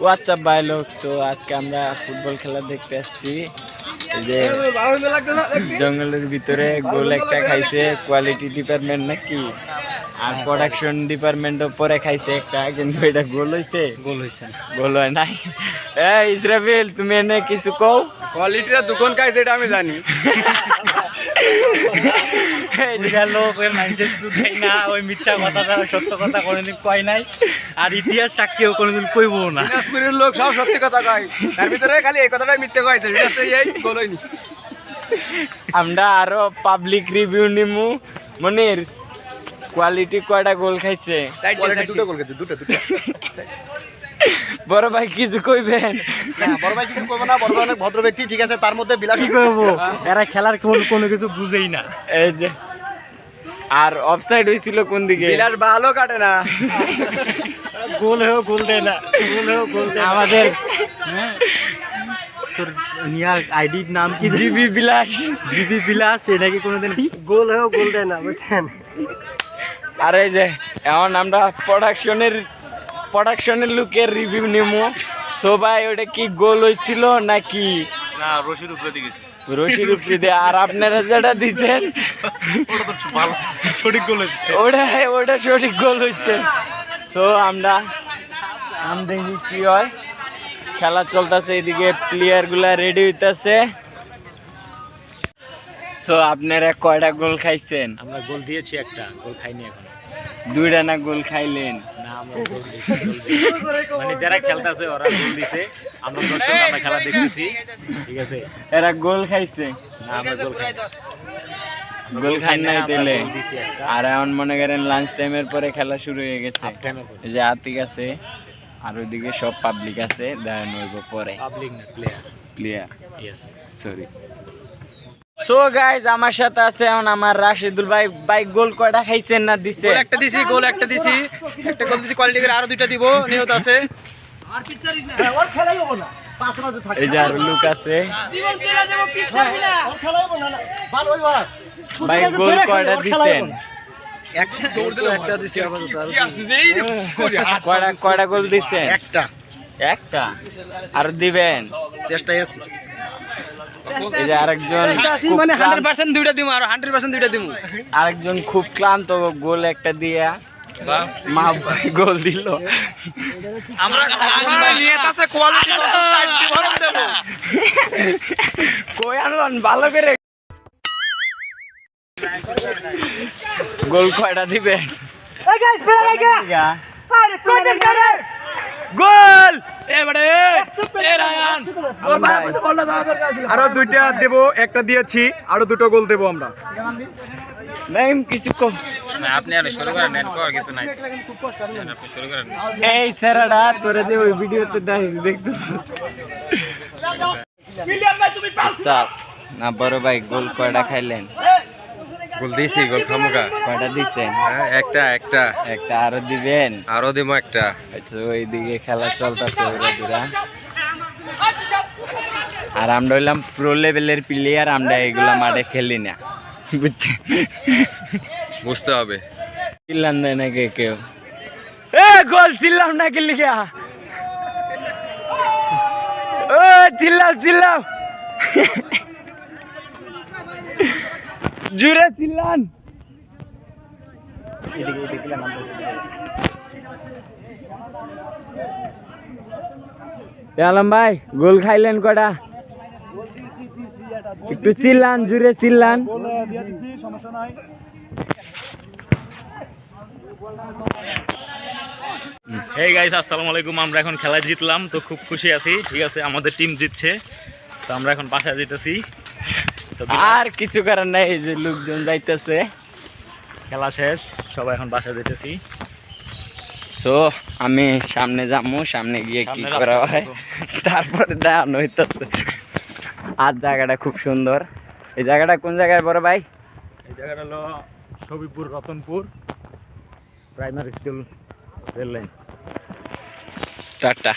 WhatsApp ভাই লোক তো আজকে আমরা ফুটবল খেলা দেখতে আসছি। যে জঙ্গলের ভিতরে গোল একটা খাইছে কোয়ালিটি ডিপার্টমেন্ট নাকি? আর প্রোডাকশন ডিপার্টমেন্টও পরে খাইছে একটা কিন্তু এটা গোল হইছে? গোল হইছে গোল হয় নাই? এ ইসরাফিল তুমি এনে কিছু কও? কোয়ালিটিটা দুখন খাইছে এটা আমি জানি। লোক ওই মানুষের চুদাই না ওই মিথ্যা কথা যারা সত্য কথা কোনোদিন কয় নাই। আর ইতিহাস সাক্ষীও কোনোদিন কইবো না। দিনাজপুরের লোক সব সত্যি কথা কয়। তার ভিতরে খালি এই কথাটাই মিথ্যে কয়েছে এটা হচ্ছে এই গোল হয়নি আমরা আরও পাবলিক রিভিউ নিমু। মনির কোয়ালিটি কয়টা গোল খাইছে? কোয়ালিটি দুটো গোল গেছে দুটো দুটো। বড় ভাই কিছু কইবেন? না বড় ভাই কিছু করব না বড় ভাই অনেক ভদ্র ব্যক্তি ঠিক আছে তার মধ্যে বিলাস কি করব এরা খেলার কোন কোনো কিছু বুঝেই না। এই যে আর অফসাইড হয়েছিল কোন দিকে? বিলাস ভালো কাটে না। গোল হয়েও গোল দেয় না গোল হয়েও গোল দেয় আমাদের হ্যাঁ, তোর নিয়ার আইডির নাম কি? জিবি বিলাস। জিবি বিলাস এটা কি কোনোদিন গোল হয়েও গোল দেয় না বুঝছেন? আর এই যে এখন আমরা প্রোডাকশনের প্রোডাকশনের লুকের রিভিউ নিমু। সবাই ওটা কি গোল হয়েছিল নাকি? না রশির উপরে দিয়েছি রশির উপরে দিয়ে আর আপনারা যেটা দিচ্ছেন? ওটা তো ভালো সঠিক গোল হয়েছে। ওটা ওটা সঠিক গোল হচ্ছে সো আমরা আম দেখি কি হয়। খেলা চলতেছে এদিকে প্লেয়ারগুলা রেডি হইতাছে। সো আপনারা কয়টা গোল খাইছেন? আমরা গোল দিয়েছি একটা গোল খাইনি এখন। দুইটা না গোল খাইলেন। মানে যারা খেলতেছে ওরা গোল দিছে। আমরা দর্শক আমরা খেলা দেখতেছি। ঠিক আছে? এরা গোল খাইছে। না আমরা গোল খাই গোল নাই তেলে একটা। আর এখন মনে করেন লাঞ্চ টাইমের পরে খেলা শুরু হয়ে গেছে। যে আতিক আছে আর ওইদিকে সব পাবলিক আছে পরে। পাবলিক না player player yes sorry so guys আমার সাথে আছে এখন আমার রাশিদুল ভাই। ভাই গোল কয়টা খাইছেন না দিছে? একটা দিছি গোল একটা দিছি। একটা গোল দিছি কোয়ালিটি করে আরও দুইটা দিব। নিয়ত আছে। এই যে আর লুক আছে। ভাই গোল কয়টা দিছেন? একটা দিছি কয়টা কয়টা গোল দিছেন? একটা। একটা? আর দিবেন? চেষ্টাই আছে। এই যে আরেকজন খুব মানে হান্ড্রেড ক্লান্ত- পার্সেন্ট দুইটা দিব আর দুইটা দিব আরেকজন খুব ক্লান্ত গোল একটা দিয়া মা গোল দিল। আমরা নিয়ত আছে কোয়ালিটি দেব। কই আনলাম? ভালো করে। গোল কয়টা দিবেন গোল! এবারে আরও দুইটা দেব একটা দিয়েছি আরও দুটো গোল দেব আমরা। নাইম কিছু কম। আপনি আর শুরু করেন নেন কর কিছু নাই। আপনি শুরু করেন এই স্যারাডা তোরে যে ওই ভিডিওতে দেখিস দেখছ? না বড় ভাই গোল কয়টা খাইলেন? গোল দিয়েছি গোল খামুকা কয়টা দিছেন হ্যাঁ একটা একটা। একটা আরও দিবেন? আরও দেবো একটা। আচ্ছা ওইদিকে খেলা চলতেছে ওরা দুরা আর আমরা হইলাম প্রো লেভেলের প্লেয়ার আমরা এগুলা মাঠে খেলি না। বুঝছেন বুঝতে হবে। চিল্লান দেয় না কে কেউ? এ গোল চিল্লাম না কে লিখা ও চিল্লাও চিল্লাও। জুড়ে চিল্লান। আলম ভাই, গোল খাইলেন কটা? একটু চিল্লান, জুড়ে চিল্লান। এই গাইস আসসালামু আলাইকুম। আমরা এখন খেলা জিতলাম, তো খুব খুশি আছি। ঠিক আছে, আমাদের টিম জিতছে। তো আমরা এখন বাসায় যেতেছি। তো আর কিছু করার নাই যে লোকজন যাইতেছে। খেলা শেষ সবাই এখন বাসা যেতেছি তো আমি সামনে যাব সামনে গিয়ে কি করা হয়? তারপরে দেখানো হইতেছে। আর জায়গাটা খুব সুন্দর। এই জায়গাটা কোন জায়গায় বড় ভাই? এই জায়গাটা হলো Chhabipur Ratanpur primary school rail line tata.